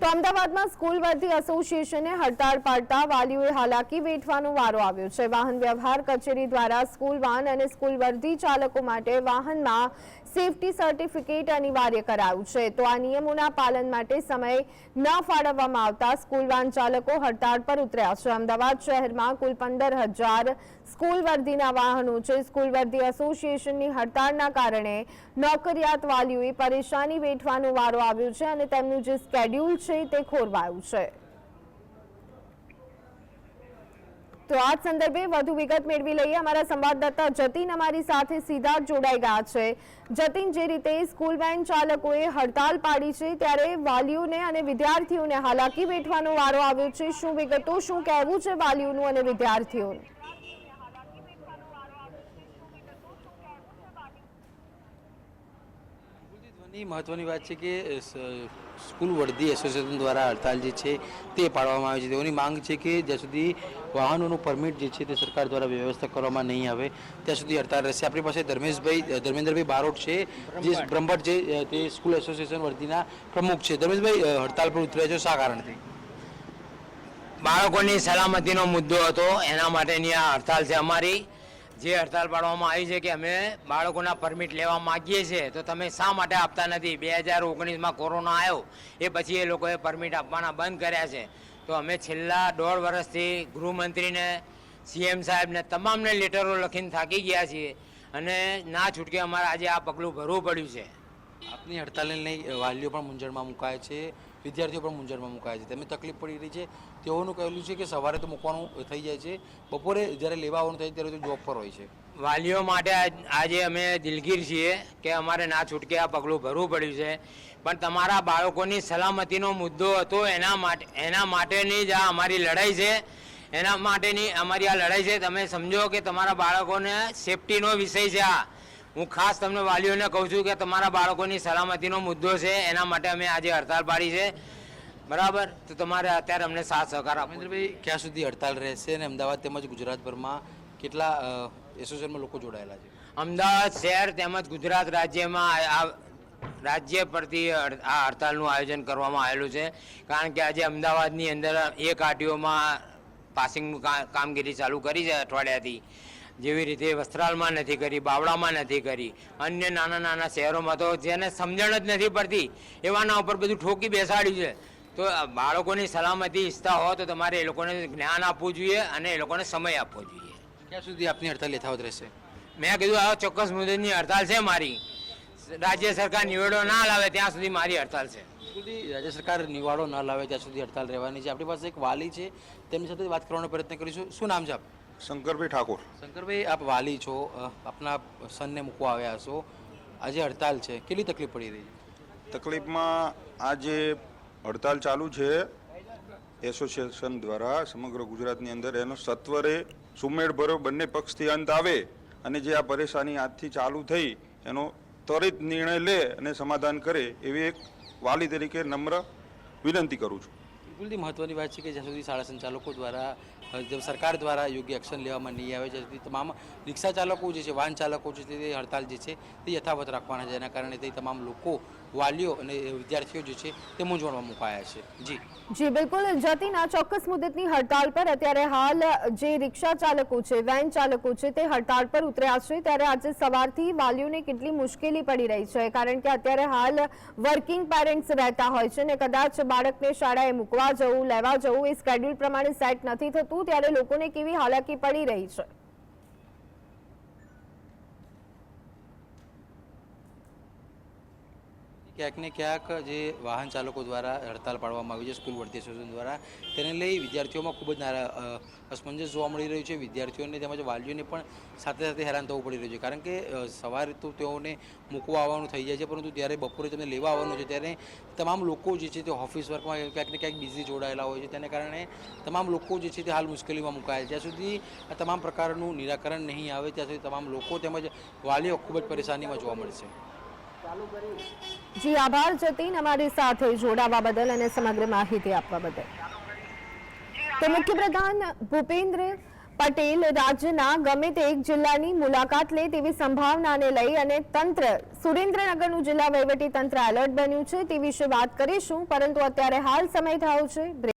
તો અમદાવાદમાં સ્કૂલ વર્ધી એસોસિએશને હડતાળ પાડતા વાલીઓએ હાલાકી વેઠવાનો વારો આવ્યો છે. વાહન વ્યવહાર કચેરી દ્વારા સ્કૂલ વાન અને સ્કૂલ વર્ધી ચાલકો માટે વાહનમાં સેફટી સર્ટિફિકેટ અનિવાર્ય કરાયું છે. તો આ નિયમોના પાલન માટે સમય ન ફાળવવામાં આવતા સ્કૂલ વાન ચાલકો હડતાળ પર ઉતર્યા છે. અમદાવાદ શહેરમાં કુલ પંદર હજાર સ્કૂલ વર્ધીના વાહનો છે. સ્કૂલ વર્ધી એસોસિએશનની હડતાળના કારણે નોકરિયાત વાલીઓએ પરેશાની વેઠવાનો વારો આવ્યો છે અને તેમનું જે સ્કેડ્યુલ છે તે ખોરવાયું છે. તો આ સંદર્ભે વધુ વિગત મેળવી લઈએ. અમારા સંવાદદાતા જતીન અમારી સાથે સીધા જોડાઈ ગયા છે. જતીન, જે રીતે સ્કૂલ વેન ચાલકોએ હડતાલ પાડી છે, ત્યારે વાલીઓને અને વિદ્યાર્થીઓને હાલાકી વેઠવાનો વારો આવ્યો છે. શું વિગતો, શું કહેવું છે વાલીઓનું અને વિદ્યાર્થીઓનું? ધ્વની મહત્વની વાત છે કે સ્કૂલ વર્ધી એસોસિએશન દ્વારા હડતાલ જે છે તે પાડવામાં આવે છે. તેઓની માંગ છે કે જ્યાં સુધી વાહનોનું પરમિટ જે છે તે સરકાર દ્વારા વ્યવસ્થા કરવામાં નહીં આવે ત્યાં સુધી હડતાલ રહેશે. આપણી પાસે ધર્મેશભાઈ ધર્મેન્દ્રભાઈ બારોટ છે જે બ્રહ્મભટ્ટ છે તે સ્કૂલ એસોસિએશન વર્ધીના પ્રમુખ છે. ધર્મેશભાઈ હડતાલ પર ઉતર્યા છે શા કારણથી? બાળકોની સલામતીનો મુદ્દો હતો. એના માટેની આ હડતાલ છે અમારી. જે હડતાલ પાડવામાં આવી છે કે અમે બાળકોના પરમિટ લેવા માંગીએ છીએ, તો તમે શા માટે આપતા નથી? બે હજાર ઓગણીસમાં કોરોના આવ્યો, એ પછી એ લોકોએ પરમિટ આપવાના બંધ કર્યા છે. તો અમે છેલ્લા દોઢ વર્ષથી ગૃહમંત્રીને, સીએમ સાહેબને તમામને લેટરો લખીને થાકી ગયા છીએ અને ના છૂટકે અમારે આજે આ પગલું ભરવું પડ્યું છે. આપની હડતાલને લઈ વાલીઓ પણ મૂંઝવણમાં મુકાય છે, વિદ્યાર્થીઓ પણ મૂંઝવણમાં મુકાય છે. તેમને તકલીફ પડી રહી છે. તેઓનું કહેલું છે કે સવારે તો મૂકવાનું થઈ જાય છે. બપોરે જ્યારે લેવા આવવાનું થાય ત્યારે તો જોબ પર હોય છે. વાલીઓ માટે આજે અમે દિલગીર છીએ કે અમારે ના છૂટકે આ પગલું ભરવું પડ્યું છે. પણ તમારા બાળકોની સલામતીનો મુદ્દો હતો એના માટે, એના માટેની જ આ અમારી લડાઈ છે. એના માટેની અમારી આ લડાઈ છે. તમે સમજો કે તમારા બાળકોને સેફટીનો વિષય છે આ. હું ખાસ તમને વાલીઓને કહું છું કે તમારા બાળકોની સલામતીનો મુદ્દો છે એના માટે અમે આજે હડતાલ પાડી છે. બરાબર? તો તમારે અત્યારે અમને સાથ સહકાર આપો રવિન્દ્રભાઈ ક્યાં સુધી હડતાલ રહેશે અને અમદાવાદ તેમજ ગુજરાતભરમાં કેટલા એસોસિએશનમાં લોકો જોડાયેલા છે? અમદાવાદ શહેર તેમજ ગુજરાત રાજ્યમાં આ- આ રાજ્ય પરથી આ હડતાલનું આયોજન કરવામાં આવેલું છે. કારણ કે આજે અમદાવાદની અંદર એક આરટીઓમાં પાસિંગનું કામગીરી ચાલુ કરી છે અઠવાડિયાથી. જેવી રીતે વસ્ત્રાલમાં નથી કરી બાવળામાં નથી કરી અન્ય નાના નાના શહેરોમાં તો જેને સમજણ જ નથી પડતી એવાના ઉપર બધું ઠોકી બેસાડ્યું છે. તો બાળકોની સલામતી ઈચ્છતા હો તો તમારે એ લોકોને જ્ઞાન આપવું જોઈએ અને એ લોકોને સમય આપવો જોઈએ. ક્યાં સુધી આપની હડતાલ યથાવત રહેશે? મેં કીધું આ ચોક્કસ મુદ્દેની હડતાલ છે મારી. રાજ્ય સરકાર નિવેડો ના લાવે ત્યાં સુધી મારી હડતાલ છે. સુધી રાજ્ય સરકાર નિવાડો ન લાવે ત્યાં સુધી હડતાલ રહેવાની છે. આપણી પાસે એક વાલી છે તેમની સાથે વાત કરવાનો પ્રયત્ન કરીશું. શું નામ છે આપ શંકરભાઈ ઠાકોર. શંકરભાઈ આપ વાલી છો આપના સનને મૂકવા આવ્યા છો. આજે હડતાલ છે. કેટલી તકલીફ પડી રહી છે? તકલીફમાં આ જે હડતાલ ચાલુ છે. એસોસિએશન દ્વારા સમગ્ર ગુજરાતની અંદર એનો સત્વરે સુમેળભરો બંને પક્ષથી અંત આવે અને જે આ પરેશાની આજથી ચાલુ થઈ એનો ત્વરિત નિર્ણય લે અને સમાધાન કરે એવી એક વાલી તરીકે નમ્ર વિનંતી કરું છું. બિલકુલથી મહત્વની વાત છે કે જ્યાં સુધી શાળા સંચાલકો દ્વારા સરકાર દ્વારા યોગ્ય એક્શન લેવામાં નહીં આવે છે તમામ રિક્ષા ચાલકો જે છે, વાહન ચાલકો છે, તે હડતાલ જે છે, તે યથાવત રાખવાના છે. જેના કારણે તે તમામ લોકો, વાલીઓ અને વિદ્યાર્થીઓ જે છે, તે મૂંઝવણમાં મુકાયા છે. જી. જી, બિલકુલ. જતીન આ ચોક્કસ મુદતની હડતાળ પર અત્યારે હાલ જે રિક્ષા ચાલકો છે વેન ચાલકો છે, તે હડતાળ પર ઉતર્યા છે. ત્યારે આજે સવારથી વાલીઓને કેટલી મુશ્કેલી પડી રહી છે, કારણ કે અત્યારે હાલ વર્કિંગ પેરેન્ટ્સ રહેતા હોય છે ને કદાચ બાળકને શાળાએ મૂકવા જવું, લેવા જવું એ સ્કેડ્યુલ પ્રમાણે સેટ નથી થતું. ત્યારે લોકોને કેવી હાલાકી પડી રહી છે. ક્યાંક ને ક્યાંક જે વાહન ચાલકો દ્વારા હડતાલ પાડવામાં આવી છે, સ્કૂલ વર્તી એસોસિએશન દ્વારા, તેને લઈ વિદ્યાર્થીઓમાં ખૂબ જ અસમંજસ જોવા મળી રહ્યું છે. વિદ્યાર્થીઓને તેમજ વાલીઓને પણ સાથે સાથે હેરાન થવું પડી રહ્યું છે. કારણ કે સવારે તો તેઓને મૂકવા આવવાનું થઈ જાય છે, પરંતુ ત્યારે બપોરે તેમને લેવા આવવાનું છે, ત્યારે તમામ લોકો જે છે તે ઓફિસ વર્કમાં ક્યાંક ને ક્યાંક બિઝી જોડાયેલા હોય છે. તેને કારણે તમામ લોકો જે છે તે હાલ મુશ્કેલીમાં મુકાયા જ્યાં સુધી આ તમામ પ્રકારનું નિરાકરણ નહીં આવે, ત્યાં સુધી તમામ લોકો તેમજ વાલીઓ ખૂબ જ પરેશાનીમાં જોવા મળશે. જી, આભાર જતીન. અમારી સાથે જોડાવા બદલ અને સમગ્ર માહિતી આપવા બદલ. તો મુખ્યપ્રધાન ભૂપેન્દ્ર પટેલ રાજ્યના ગમે તે એક જિલ્લાની મુલાકાત લે તેવી સંભાવનાને લઈ અને તંત્ર, સુરેન્દ્રનગરનું જિલ્લા વહીવટી તંત્ર એલર્ટ બન્યું છે તે વિશે વાત કરીશું, પરંતુ અત્યારે હાલ સમય થયો છે.